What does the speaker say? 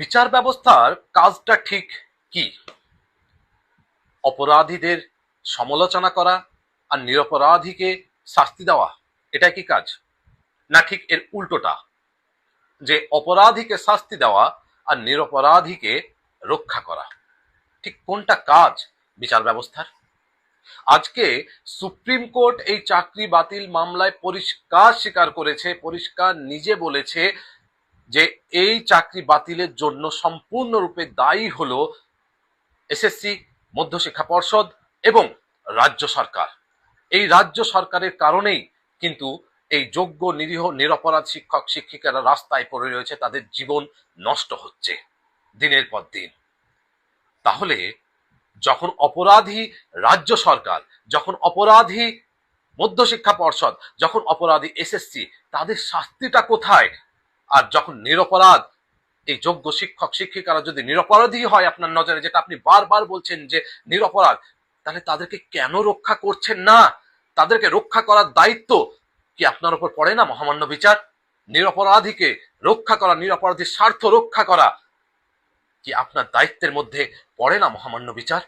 বিচার ব্যবস্থার কাজটা ঠিক কি? অপরাধীদের সমালোচনা করা আর নিরপরাধীকে শাস্তি দেওয়া এটা কি কাজ? না ঠিক এর উল্টোটা? যে অপরাধীকে শাস্তি দেওয়া আর নিরপরাধীকে রক্ষা করা, ঠিক কোনটা কাজ বিচার ব্যবস্থার? আজকে সুপ্রিম কোর্ট এই চাকরি বাতিল মামলায় পরিষ্কার স্বীকার করেছে, পরিষ্কার নিজে বলেছে যে এই চাকরি বাতিলের জন্য সম্পূর্ণরূপে দায়ী হলো এসএসসি, মধ্যশিক্ষা পর্ষদ এবং রাজ্য সরকার। এই রাজ্য সরকারের কারণেই কিন্তু এই যোগ্য, নিরীহ, নিরপরাধ শিক্ষক, শিক্ষিকারা রাস্তায় পড়ে রয়েছে, তাদের জীবন নষ্ট হচ্ছে দিনের পর দিন। তাহলে যখন অপরাধী রাজ্য সরকার, যখন অপরাধী মধ্যশিক্ষা পর্ষদ, যখন অপরাধী এসএসসি, তাদের শাস্তিটা কোথায়? আর যখন নিরপরাধ, এই যোগ্য শিক্ষক, শিক্ষিকারা যদি নিরপরাধী হয় আপনার নজরে, যেটা আপনি বারবার বলছেন যে নিরপরাধ, তাহলে তাদেরকে কেন রক্ষা করছেন না? তাদেরকে রক্ষা করার দায়িত্ব কি আপনার উপর পড়ে না মহামান্য বিচার? নিরপরাধীকে রক্ষা করা, নিরপরাধীর স্বার্থ রক্ষা করা কি আপনার দায়িত্বের মধ্যে পড়ে না মহামান্য বিচার?